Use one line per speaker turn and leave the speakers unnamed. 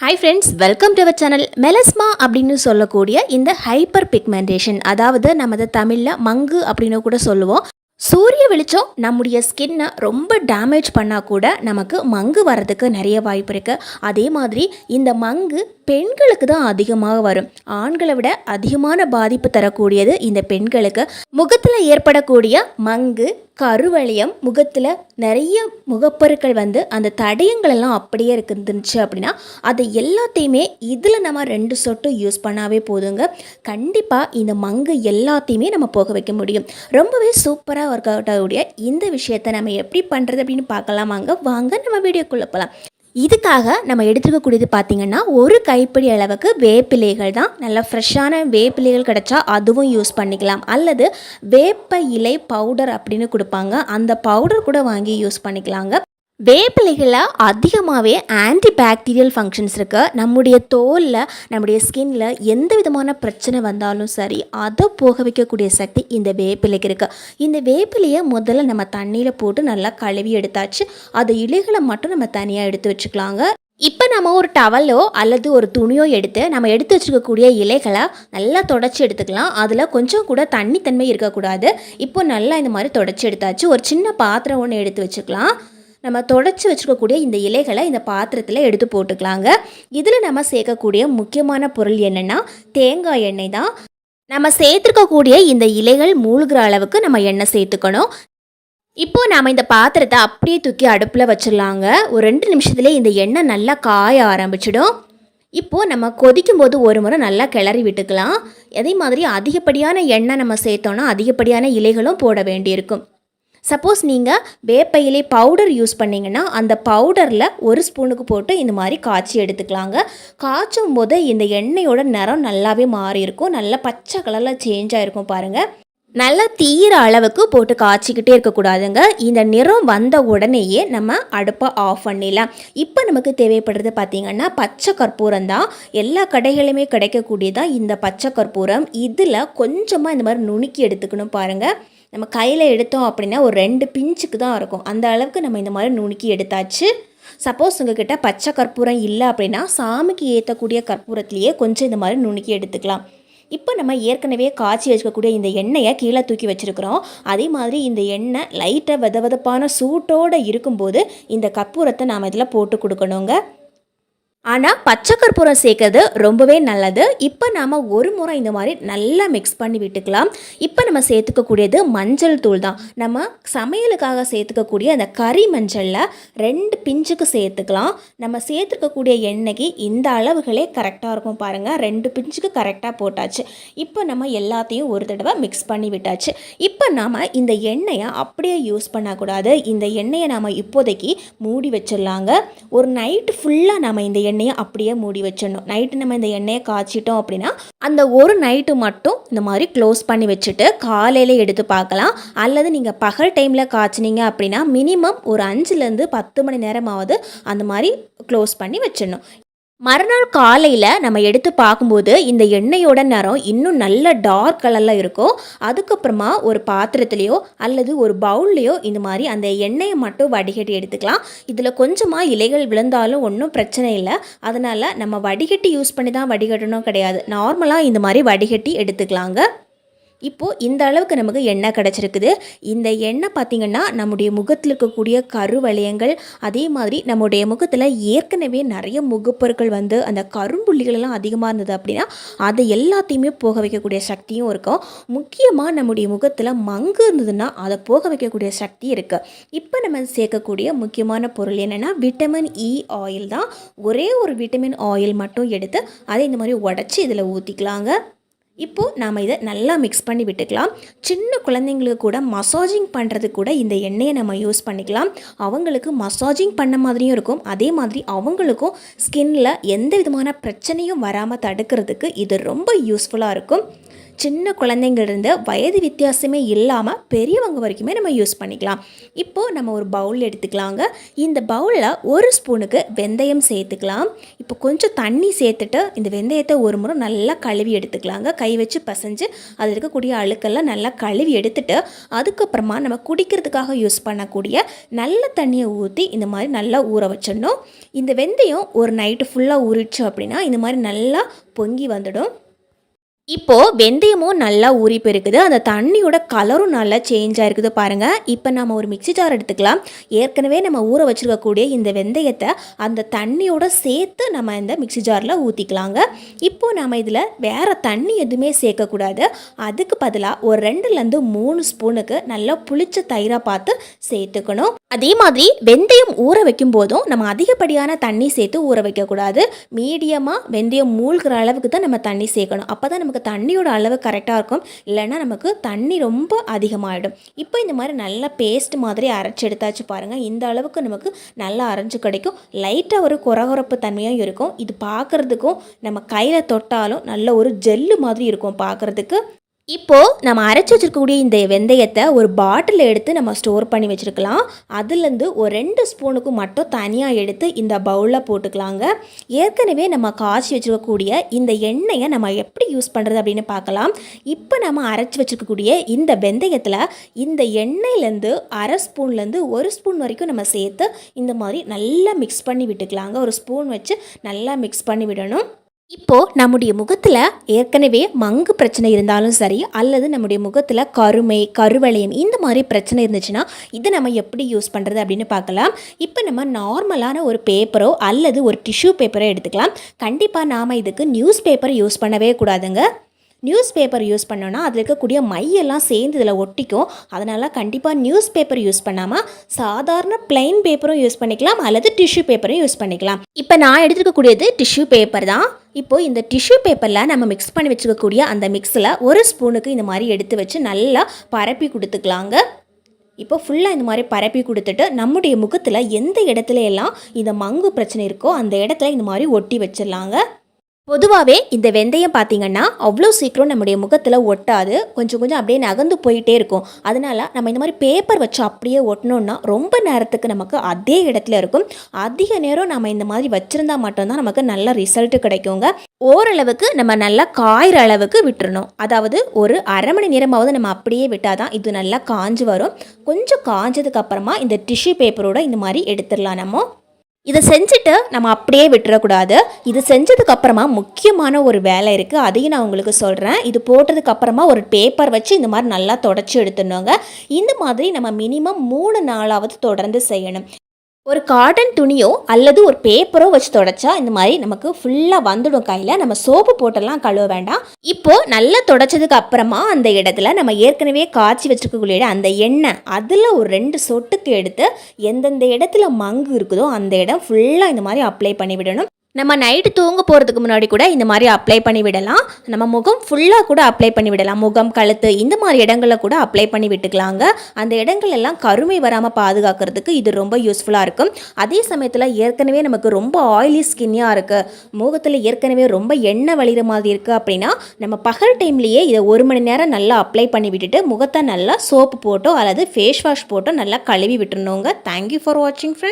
Hi friends welcome to our channel melasma அப்படின்னு சொல்லக்கூடிய இந்த ஹைப்பர் பிக்மெண்டேஷன் அதாவது நமது தமிழில் மங்கு அப்படின்னு கூட சொல்லுவோம். சூரிய வெளிச்சம் நம்முடைய ஸ்கின்னை ரொம்ப டேமேஜ் பண்ணால் கூட நமக்கு மங்கு வரதுக்கு நிறைய வாய்ப்பு இருக்குது அதே மாதிரி இந்த மங்கு பெண்களுக்கு தான் அதிகமாக வரும். ஆண்களை விட அதிகமான பாதிப்பு தரக்கூடியது இந்த பெண்களுக்கு. முகத்தில் ஏற்படக்கூடிய மங்கு கருவளையம் முகத்தில் நிறைய முகப்பருக்கள் வந்து அந்த தடயங்கள் எல்லாம் அப்படியே இருந்துச்சு அப்படின்னா அதை எல்லாத்தையுமே இதில் நம்ம ரெண்டு சொட்டு யூஸ் பண்ணாவே போதுங்க. கண்டிப்பாக இந்த மங்கு எல்லாத்தையுமே நம்ம போக வைக்க முடியும். ரொம்பவே சூப்பராக ஒர்க் அவுட் ஆகக்கூடிய இந்த விஷயத்தை நம்ம எப்படி பண்ணுறது அப்படின்னு பார்க்கலாமாங்க வாங்க நம்ம வீடியோக்குள்ளே போகலாம் இதுக்காக நம்ம எடுத்துக்கக்கூடியது பார்த்திங்கன்னா ஒரு கைப்பிடி அளவுக்கு வேப்பிலைகள் தான். நல்லா ஃப்ரெஷ்ஷான வேப்பிலைகள் கிடச்சா அதுவும் யூஸ் பண்ணிக்கலாம். அல்லது வேப்ப இலை பவுடர் அப்படின்னு கொடுப்பாங்க. அந்த பவுடர் கூட வாங்கி யூஸ் பண்ணிக்கலாங்க. வேப்பிலைகளில் அதிகமாகவே ஆன்டி பாக்டீரியல் ஃபங்க்ஷன்ஸ் இருக்குது நம்முடைய தோலில் நம்முடைய ஸ்கின்ல எந்த விதமான பிரச்சனை வந்தாலும் சரி அதை போக வைக்கக்கூடிய சக்தி இந்த வேப்பிலைக்கு இருக்குது இந்த வேப்பிலையை முதல்ல நம்ம தண்ணியில் போட்டு நல்லா கழுவி எடுத்தாச்சு. அது இலைகளை மட்டும் நம்ம தனியாக எடுத்து வச்சுக்கலாங்க. இப்போ நம்ம ஒரு டவலோ அல்லது ஒரு துணியோ எடுத்து நம்ம எடுத்து வச்சுருக்கக்கூடிய இலைகளை நல்லா தொடச்சி எடுத்துக்கலாம். அதில் கொஞ்சம் கூட தண்ணி தன்மை இருக்கக்கூடாது. இப்போ நல்லா இந்த மாதிரி தொடச்சி எடுத்தாச்சு. ஒரு சின்ன பாத்திரம் ஒன்று எடுத்து வச்சுக்கலாம். நம்ம தொடச்சி வச்சுருக்கக்கூடிய இந்த இலைகளை இந்த பாத்திரத்தில் எடுத்து போட்டுக்கலாங்க. இதில் நம்ம சேர்க்கக்கூடிய முக்கியமான பொருள் என்னென்னா தேங்காய் எண்ணெய் தான். நம்ம சேர்த்துருக்கக்கூடிய இந்த இலைகள் மூழ்கிற அளவுக்கு நம்ம எண்ணெய் சேர்த்துக்கணும். இப்போ நாம் இந்த பாத்திரத்தை அப்படியே தூக்கி அடுப்பில் வச்சிடலாங்க. ஒரு ரெண்டு நிமிஷத்துலேயே இந்த எண்ணெய் நல்லா காய ஆரம்பிச்சிடும். இப்போது நம்ம கொதிக்கும் போது ஒரு முறை நல்லா கிளறி விட்டுக்கலாம். அதே மாதிரி அதிகப்படியான எண்ணெய் நம்ம சேர்த்தோன்னா அதிகப்படியான இலைகளும் போட வேண்டியிருக்கும். சப்போஸ் நீங்கள் வேப்பையிலே பவுடர் யூஸ் பண்ணிங்கன்னா அந்த பவுடரில் ஒரு ஸ்பூனுக்கு போட்டு இந்த மாதிரி காய்ச்சி எடுத்துக்கலாங்க. காய்ச்சும் போது இந்த எண்ணெயோட நிறம் நல்லாவே மாறி இருக்கும் நல்லா பச்சை கலரில் சேஞ்ச் ஆகிருக்கும் பாருங்கள் நல்லா தீர அளவுக்கு போட்டு காய்ச்சிக்கிட்டே இருக்கக்கூடாதுங்க இந்த நிறம் வந்த உடனேயே நம்ம அடுப்பை ஆஃப் பண்ணிடலாம். இப்போ நமக்கு தேவைப்படுறது பார்த்திங்கன்னா பச்சை கற்பூரம் தான். எல்லா கடைகளுமே கிடைக்கக்கூடியதான் இந்த பச்சை கற்பூரம். இதில் கொஞ்சமாக இந்த மாதிரி நுணுக்கி எடுத்துக்கணும் பாருங்கள் நம்ம கையில் எடுத்தோம் அப்படின்னா ஒரு ரெண்டு பிஞ்சுக்கு தான் இருக்கும். அந்த அளவுக்கு நம்ம இந்த மாதிரி நுணுக்கி எடுத்தாச்சு. சப்போஸ் உங்ககிட்ட பச்சை கற்பூரம் இல்லை அப்படின்னா சாமிக்கு ஏற்றக்கூடிய கற்பூரத்துலேயே கொஞ்சம் இந்த மாதிரி நுணுக்கி எடுத்துக்கலாம். இப்போ நம்ம ஏற்கனவே காய்ச்சி வச்சுக்கக்கூடிய இந்த எண்ணெயை கீழே தூக்கி வச்சுருக்கிறோம். அதே மாதிரி இந்த எண்ணெய் லைட்டாக வெத வெதப்பான சூட்டோடு இருக்கும்போது இந்த கற்பூரத்தை நாம் இதில் போட்டு கொடுக்கணுங்க. ஆனால் பச்சை கற்பூரம் சேர்க்கறது ரொம்பவே நல்லது. இப்போ நாம் ஒரு முறை இந்த மாதிரி நல்லா மிக்ஸ் பண்ணி விட்டுக்கலாம். இப்போ நம்ம சேர்த்துக்கக்கூடியது மஞ்சள் தூள் தான். நம்ம சமையலுக்காக சேர்த்துக்கக்கூடிய அந்த கறி மஞ்சளில் ரெண்டு பிஞ்சுக்கு சேர்த்துக்கலாம். நம்ம சேர்த்துக்கக்கூடிய எண்ணெய்க்கு இந்த அளவுகளே கரெக்டாக இருக்கும் பாருங்கள் ரெண்டு பிஞ்சுக்கு கரெக்டாக போட்டாச்சு. இப்போ நம்ம எல்லாத்தையும் ஒரு தடவை மிக்ஸ் பண்ணி விட்டாச்சு. இப்போ நாம் இந்த எண்ணெயை அப்படியே யூஸ் பண்ணக்கூடாது. இந்த எண்ணெயை நாம் இப்போதைக்கு மூடி வச்சிடலாங்க. ஒரு நைட்டு ஃபுல்லாக நம்ம இந்த எண்ணெயை அப்படியே மூடி வச்சிடணும். நைட்டு நம்ம இந்த எண்ணெயை காய்ச்சிட்டோம் அப்படின்னா அந்த ஒரு நைட்டு மட்டும் இந்த மாதிரி க்ளோஸ் பண்ணி வச்சுட்டு காலையில் எடுத்து பார்க்கலாம். அல்லது நீங்கள் பகல் டைமில் காய்ச்சினீங்க அப்படின்னா மினிமம் ஒரு அஞ்சுலேருந்து பத்து மணி நேரமாவது அந்த மாதிரி க்ளோஸ் பண்ணி வச்சிடணும். மறுநாள் காலையில் நம்ம எடுத்து பார்க்கும்போது இந்த எண்ணெயோட நிறம் இன்னும் நல்ல டார்க் கலரில் இருக்கும் அதுக்கப்புறமா ஒரு பாத்திரத்துலேயோ அல்லது ஒரு பவுல்லையோ இந்த மாதிரி அந்த எண்ணெயை மட்டும் வடிகட்டி எடுத்துக்கலாம். இதில் கொஞ்சமாக இலைகள் விழுந்தாலும் ஒன்றும் பிரச்சனை இல்லை. அதனால் நம்ம வடிகட்டி யூஸ் பண்ணி தான் வடிகட்டணும் கிடையாது. நார்மலாக இந்த மாதிரி வடிகட்டி எடுத்துக்கலாங்க. இப்போது இந்த அளவுக்கு நமக்கு எண்ணெய் கிடச்சிருக்குது. இந்த எண்ணெய் பார்த்திங்கன்னா நம்முடைய முகத்தில் இருக்கக்கூடிய கருவளையங்கள் அதே மாதிரி நம்முடைய முகத்தில் ஏற்கனவே நிறைய முகப்பொருட்கள் வந்து அந்த கரும்புள்ளிகளெல்லாம் அதிகமாக இருந்தது அப்படின்னா அதை எல்லாத்தையுமே போக வைக்கக்கூடிய சக்தியும் இருக்கும். முக்கியமாக நம்முடைய முகத்தில் மங்கு இருந்ததுன்னா அதை போக வைக்கக்கூடிய சக்தி இருக்குது இப்போ நம்ம சேர்க்கக்கூடிய முக்கியமான பொருள் என்னென்னா விட்டமின் இ e ஆயில் தான். ஒரே ஒரு விட்டமின் ஆயில் மட்டும் எடுத்து அதை இந்த மாதிரி உடச்சி இதில் ஊற்றிக்கலாங்க இப்போது நாம் இதை நல்லா மிக்ஸ் பண்ணி விட்டுக்கலாம். சின்ன குழந்தைங்களுக்கு கூட மசாஜிங் பண்ணுறது கூட இந்த எண்ணெயை நம்ம யூஸ் பண்ணிக்கலாம். அவங்களுக்கு மசாஜிங் பண்ண மாதிரியும் இருக்கும். அதே மாதிரி அவங்களுக்கும் ஸ்கின்னில் எந்த விதமான பிரச்சனையும் வராமல் தடுக்கிறதுக்கு இது ரொம்ப யூஸ்ஃபுல்லாக இருக்கும். சின்ன குழந்தைங்கள்ருந்து வயது வித்தியாசமே இல்லாமல் பெரியவங்க வரைக்குமே நம்ம யூஸ் பண்ணிக்கலாம். இப்போது நம்ம ஒரு பவுல் எடுத்துக்கலாங்க. இந்த பவுலில் ஒரு ஸ்பூனுக்கு வெந்தயம் சேர்த்துக்கலாம். இப்போ கொஞ்சம் தண்ணி சேர்த்துட்டு இந்த வெந்தயத்தை ஒரு முறை நல்லா கழுவி எடுத்துக்கலாங்க. கை வச்சு பசைஞ்சு அதில் இருக்கக்கூடிய அழுக்கெல்லாம் நல்லா கழுவி எடுத்துட்டு அதுக்கப்புறமா நம்ம குடிக்கிறதுக்காக யூஸ் பண்ணக்கூடிய நல்ல தண்ணியை ஊற்றி இந்த மாதிரி நல்லா ஊற வச்சிடணும். இந்த வெந்தயம் ஒரு நைட்டு ஃபுல்லாக ஊறிடுச்சு அப்படின்னா இந்த மாதிரி நல்லா பொங்கி வந்துடும். இப்போது வெந்தயமும் நல்லா ஊறி போயிருக்குது அந்த தண்ணியோட கலரும் நல்லா சேஞ்ச் ஆகிருக்குது பாருங்கள் இப்போ நம்ம ஒரு மிக்ஸி ஜார் எடுத்துக்கலாம். ஏற்கனவே நம்ம ஊற வச்சிருக்கக்கூடிய இந்த வெந்தயத்தை அந்த தண்ணியோட சேர்த்து நம்ம இந்த மிக்ஸி ஜாரில் ஊற்றிக்கலாங்க இப்போது நம்ம இதில் வேறு தண்ணி எதுவுமே சேர்க்கக்கூடாது. அதுக்கு பதிலாக ஒரு ரெண்டுலேருந்து மூணு ஸ்பூனுக்கு நல்லா புளிச்ச தயிராக பார்த்து சேர்த்துக்கணும். அதே மாதிரி வெந்தயம் ஊற வைக்கும் போதும் நம்ம அதிகப்படியான தண்ணி சேர்த்து ஊற வைக்கக்கூடாது. மீடியமாக வெந்தயம் மூழ்கிற அளவுக்கு தான் நம்ம தண்ணி சேர்க்கணும். அப்போ தான் நமக்கு தண்ணியோட அளவு கரெக்டாக இருக்கும். இல்லைன்னா நமக்கு தண்ணி ரொம்ப அதிகமாகிடும் இப்போ இந்த மாதிரி நல்லா பேஸ்ட் மாதிரி அரைச்சி எடுத்தாச்சு பாருங்கள் இந்த அளவுக்கு நமக்கு நல்லா அரைஞ்சு கிடைக்கும். லைட்டாக ஒரு குறகுறப்பு தன்மையும் இருக்கும். இது பார்க்குறதுக்கும் நம்ம கையில் தொட்டாலும் நல்ல ஒரு ஜெல்லு மாதிரி இருக்கும் பார்க்குறதுக்கு இப்போது நம்ம அரைச்சி வச்சிருக்கக்கூடிய இந்த வெந்தயத்தை ஒரு பாட்டில் எடுத்து நம்ம ஸ்டோர் பண்ணி வச்சுருக்கலாம். அதுலேருந்து ஒரு ரெண்டு ஸ்பூனுக்கு மட்டும் தனியாக எடுத்து இந்த பவுலில் போட்டுக்கலாங்க. ஏற்கனவே நம்ம காய்ச்சி வச்சுருக்கக்கூடிய இந்த எண்ணெயை நம்ம எப்படி யூஸ் பண்ணுறது அப்படின்னு பார்க்கலாம். இப்போ நம்ம அரைச்சி வச்சுருக்கக்கூடிய இந்த வெந்தயத்தில் இந்த எண்ணெயிலேருந்து அரை ஸ்பூன்லேருந்து ஒரு ஸ்பூன் வரைக்கும் நம்ம சேர்த்து இந்த மாதிரி நல்லா மிக்ஸ் பண்ணி விட்டுக்கலாங்க. ஒரு ஸ்பூன் வச்சு நல்லா மிக்ஸ் பண்ணி விடணும். இப்போது நம்முடைய முகத்தில் ஏற்கனவே மங்கு பிரச்சனை இருந்தாலும் சரி அல்லது நம்முடைய முகத்தில் கருமை கருவளையம் இந்த மாதிரி பிரச்சனை இருந்துச்சுன்னா இதை நம்ம எப்படி யூஸ் பண்ணுறது அப்படின்னு பார்க்கலாம். இப்போ நம்ம நார்மலான ஒரு பேப்பரோ அல்லது ஒரு டிஷ்யூ பேப்பரோ எடுத்துக்கலாம். கண்டிப்பாக நாம் இதுக்கு நியூஸ் பேப்பர் யூஸ் பண்ணவே கூடாதுங்க. நியூஸ் பேப்பர் யூஸ் பண்ணோன்னா அதில் இருக்கக்கூடிய மையெல்லாம் சேர்ந்து இதில் ஒட்டிக்கும். அதனால் கண்டிப்பாக நியூஸ் பேப்பர் யூஸ் பண்ணாமல் சாதாரண பிளைன் பேப்பரும் யூஸ் பண்ணிக்கலாம் அல்லது டிஷ்யூ பேப்பரும் யூஸ் பண்ணிக்கலாம். இப்போ நான் எடுத்துக்கக்கூடியது டிஷ்யூ பேப்பர் தான். இப்போது இந்த டிஷ்யூ பேப்பரில் நம்ம மிக்ஸ் பண்ணி வச்சுக்கக்கூடிய அந்த மிக்ஸில் ஒரு ஸ்பூனுக்கு இந்த மாதிரி எடுத்து வச்சு நல்லா பரப்பி கொடுத்துக்கலாங்க. இப்போ ஃபுல்லாக இந்த மாதிரி பரப்பி கொடுத்துட்டு நம்முடைய முகத்தில் எந்த இடத்துல எல்லாம் இந்த மங்கு பிரச்சனை இருக்கோ அந்த இடத்துல இந்த மாதிரி ஒட்டி வச்சிடலாங்க. பொதுவாகவே இந்த வெந்தயம் பார்த்திங்கன்னா அவ்வளோ சீக்கிரம் நம்முடைய முகத்தில் ஒட்டாது. கொஞ்சம் கொஞ்சம் அப்படியே நகர்ந்து போயிட்டே இருக்கும். அதனால நம்ம இந்த மாதிரி பேப்பர் வச்சு அப்படியே ஒட்டினோன்னா ரொம்ப நேரத்துக்கு நமக்கு அதே இடத்துல இருக்கும். அதிக நேரம் நம்ம இந்த மாதிரி வச்சுருந்தா மட்டும்தான் நமக்கு நல்ல ரிசல்ட்டு கிடைக்குங்க. ஓரளவுக்கு நம்ம நல்லா காயிற அளவுக்கு விட்டுறணும். அதாவது ஒரு அரை மணி நேரமாவது நம்ம அப்படியே விட்டால் தான் இது நல்லா காஞ்சு வரும். கொஞ்சம் காஞ்சதுக்கப்புறமா இந்த டிஷ்யூ பேப்பரோட இந்த மாதிரி எடுத்துடலாம் நம்ம. இதை செஞ்சுட்டு நம்ம அப்படியே விட்டுறக்கூடாது. இது செஞ்சதுக்கப்புறமா முக்கியமான ஒரு வேலை இருக்குது அதையும் நான் உங்களுக்கு சொல்கிறேன் இது போட்டதுக்கப்புறமா ஒரு பேப்பர் வச்சு இந்த மாதிரி நல்லா தொடச்சி எடுத்துடணுங்க. இந்த மாதிரி நம்ம மினிமம் மூணு நாளாவது தொடர்ந்து செய்யணும். ஒரு காட்டன் துணியோ அல்லது ஒரு பேப்பரோ வச்சு தொடச்சா இந்த மாதிரி நமக்கு ஃபுல்லாக வந்துடும் கையில். நம்ம சோப்பு போட்டெல்லாம் கழுவ வேண்டாம். இப்போது நல்லா தொடச்சதுக்கு அப்புறமா அந்த இடத்துல நம்ம ஏற்கனவே காய்ச்சி வச்சுருக்கக்கூடிய அந்த எண்ணெய் அதில் ஒரு ரெண்டு சொட்டுக்கு எடுத்து எந்தெந்த இடத்துல மங்கு இருக்குதோ அந்த இடம் ஃபுல்லாக இந்த மாதிரி அப்ளை பண்ணி விடணும். நம்ம நைட்டு தூங்க போகிறதுக்கு முன்னாடி கூட இந்த மாதிரி அப்ளை பண்ணி விடலாம். நம்ம முகம் ஃபுல்லாக கூட அப்ளை பண்ணி விடலாம். முகம் கழுத்து இந்த மாதிரி இடங்களில் கூட அப்ளை பண்ணி விட்டுக்கலாங்க. அந்த இடங்கள் எல்லாம் கருமை வராமல் பாதுகாக்கிறதுக்கு இது ரொம்ப யூஸ்ஃபுல்லாக இருக்கும். அதே சமயத்தில் ஏற்கனவே நமக்கு ரொம்ப ஆயிலி ஸ்கின்னியாக இருக்குது முகத்தில் ஏற்கனவே ரொம்ப எண்ணெய் வழிகிற மாதிரி இருக்குது அப்படின்னா நம்ம பகல் டைம்லேயே இதை ஒரு மணி நேரம் நல்லா அப்ளை பண்ணி விட்டுட்டு முகத்தை நல்லா சோப்பு போட்டோ அல்லது ஃபேஸ் வாஷ் போட்டோ நல்லா கழுவி விட்டுருணுங்க தேங்க்யூ ஃபார் வாட்சிங் ஃப்ரெண்ட்